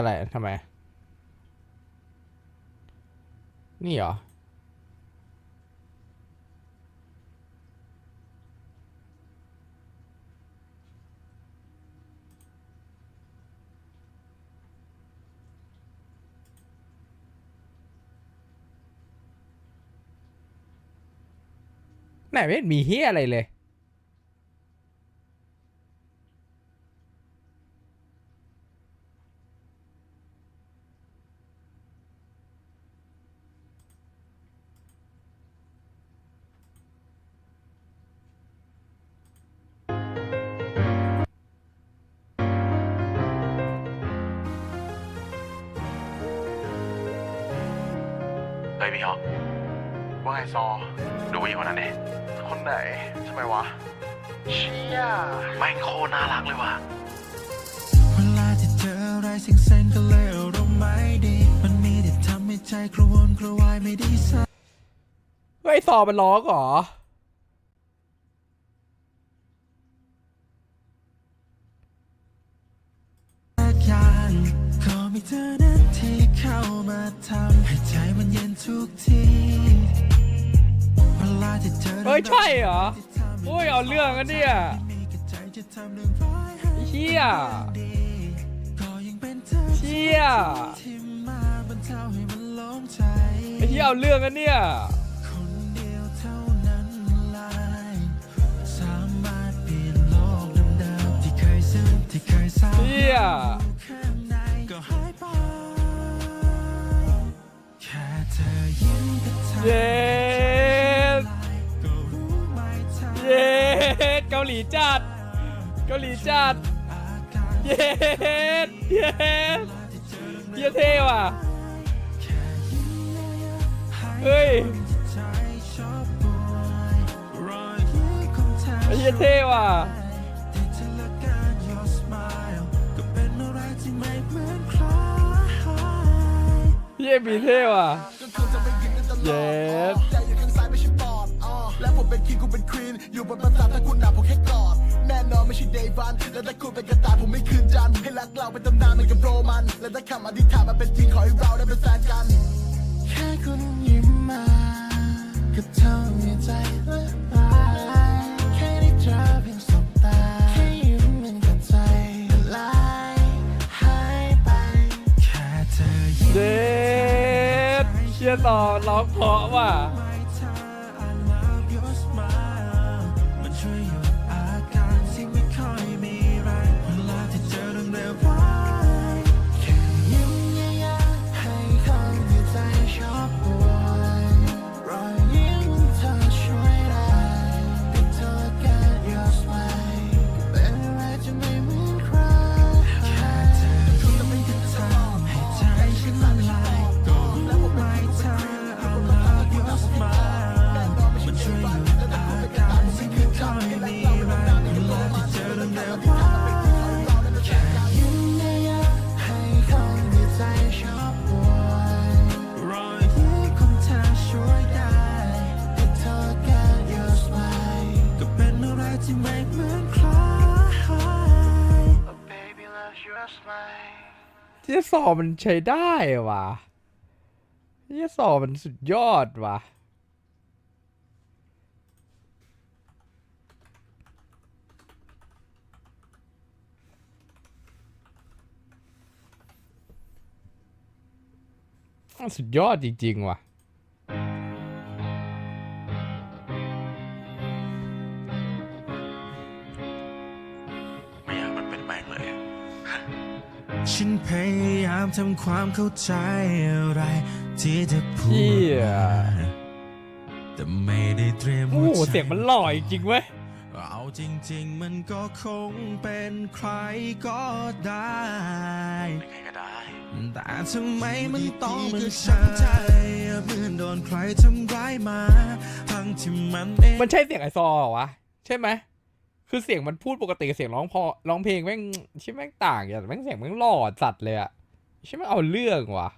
อะไรทำไม นี่เหรอ ไหนไม่เห็นมีเฮียอะไรเลย เฮ้ยพี่ฮอกว่าไงซอ ดูผู้หญิงคนนั้นดิคนไหนทำไมวะ เชี่ยแม่งโคตรน่ารักเลยว่ะ เวลาที่เจออะไรสิ่งเซนก็เลยอารมณ์ไม่ดี มันมีแต่ทำให้ใจกระวนกระวายไม่ได้สัก เฮ้ยซอมันร้องเหรอ อย่างก็มีเธอนั้นที่เข้ามาทำให้ใจมัน เย็นทุกทีเวลาที่เจอเฮ้ยใช่เหรอที่ทำให้โอ้ยเอาเรื่องกันเนี่ยมีกระใจจะทำเรื่องร้ายให้เชี่ยดีก็ยังเป็นเธอเชี่ยที่มาบรรเทาให้มันโล่งใจไอ้เหี้ยเอาเรื่องกันเนี่ยคนเดีย เย็ดเย็ดเกาหลีจัด เกาหลีจัด เย็ดเย็ดเจอเฮียเท่ว่ะแค่ยิ้มเยเฮ้ยบป่วยรอยยิ้มของเธอไอ้เฮียเท่ว่ะเธอละกัน your smile ก็เป็นอะไรที่ไม่เหมือนใครเฮียบีเท่ว่ะ ก็คุณจะไปยิงกันตลอดเย็ดใจอยู่ข้างซ้ายไม่ใช่ปอดอ่าแล้วผมเป็นคิงคุณเป็นควีนอยู่บนประสาทถ้าคุณหนาผมแค่กอดแน่นอนไม่ใช่เดวัน แล้วถ้าคุณเป็นกระต่ายผมไม่คืนจันทร์ให้รักเราเป็นตำนานเหมือนกับโรมัน และถ้าคำอธิษฐานมาเป็นจริงขอให้เราได้เป็นแฟนกัน แค่คุณยิ้มมาก็เท่ามีใจละลายแค่ได้เจอเพียงสบตาแค่ยิ้มมันก็ใจละลายหายไป แค่เธอยิ้มเย็ด เชียต่อร้องเพราะว่ะ เยสอมันใช้ได้ว่ะเยสอมันสุดยอดว่ะสุดยอดจริง ๆ ว่ะายามทำความเข้าใจอะไรที่เธอพูดเหี้ยมาแต่ไม่ได้เตรียมโอ้โหหัวใจเสียงมันหล่อจริงๆเว้ยเอาจริง ๆ มันก็คงเป็นใครก็ได้ใครก็ได้ แต่ทำไมมันต้องเป็นฉันใจเหมือนโดนใครทำร้ายมา ทั้งที่มันเองมันใช่เสียงไอซอเหรอวะ ใช่ไหมคือเสียงมันพูดปกติกับเสียงร้องพอร้องเพลงแม่งใช่แม่งต่างอย่างแม่งเสียงแม่งหล่อจัดเลยอะ ใช่แม่งเอาเรื่องว่ะ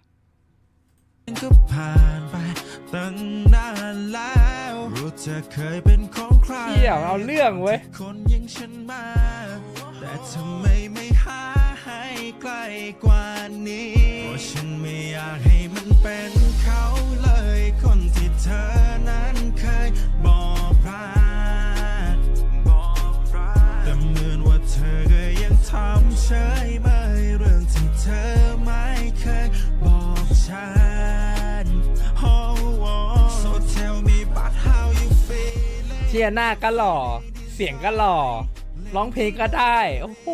ก็ผ่านไปตั้งนานแล้วรู้เธอเคยเป็นของใครเหี้ยเอาเรื่องเว้ยคนอยังฉันมาแต่ทำไมไม่หาให้ใกล้กว่านี้เพราะฉันไม่อยากให้มันเป็นเขาเลยคนที่เธอนั้นเคยบอกรักบอกรักแต่เหมือนว่าเธอก็ยังทำเฉยไม่ เชียหน้าก็หล่อ เสียงก็หล่อ ร้องเพลงก็ได้ โอ้โห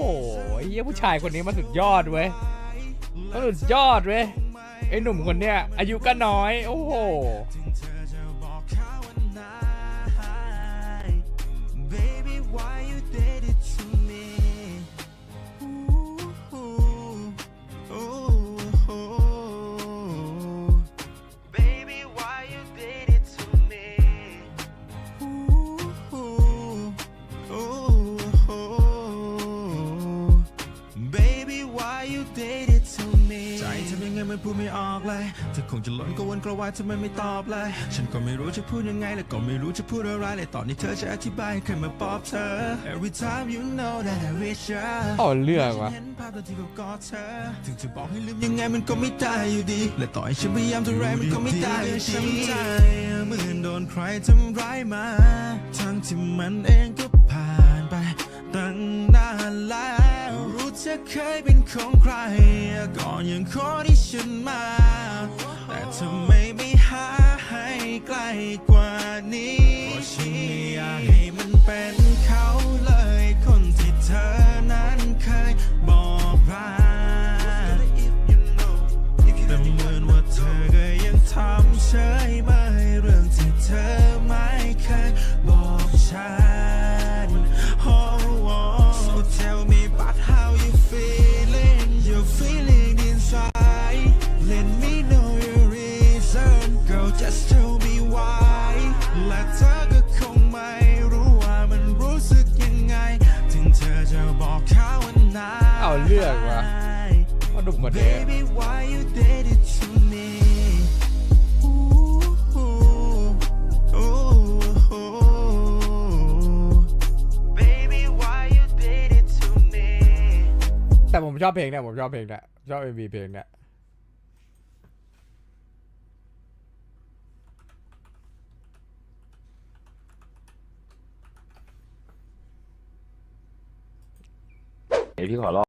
เฮียผู้ชายคนนี้มันสุดยอดเว้ยมันสุดยอดเว้ยไอ้หนุ่มคนเนี้ยอายุก็น้อย โอ้โห ใจทำยังไงมันพูดไม่ออกเลยเธอคงจะหล้นกระวนกระวายทำไมไม่ตอบเลย ฉันก็ไม่รู้จะพูดยังไงและก็ไม่รู้จะพูดอะไรเลยตอนนี้เธอจะอธิบายให้ใครมาปลอบเธอ Every time you know that I wish you เอาเรื่องวะ ฉันเห็นภาพตอนที่เขากอดเธอ ถึงจะบอกให้ลืมยังไงมันก็ไม่ได้อยู่ดี และต่อให้ฉันพยายามเท่าไรมันก็ไม่ได้อยู่ดีช้ำใจเหมือนโดนใครทำร้ายมา ทั้งที่มันเองก็ผ่านไปตั้งนานแล้วรู้เธอเคยเป็นของใคร ก่อนยังขอที่ฉันมา แต่ทำไมไม่หาให้ใกล้กว่านี้เพราะฉันไม่อยากให้มันเป็นเขาเลยคนที่เธอ Let me know your reason Girl just tell me why และเธอก็คงไม่รู้ว่ามันรู้สึกยังไง ถึงเธอจะบอกเขาว่านายเอาเรื่องวะมาดุมาเดะ Baby why you did it to me Ooh, ooh, ooh. Baby why you did it to me แต่ผมชอบเพลงเนี่ยผมชอบเพลงเนี่ยชอบเอ็มวีเพลงเนี่ย พี่ขอรอบ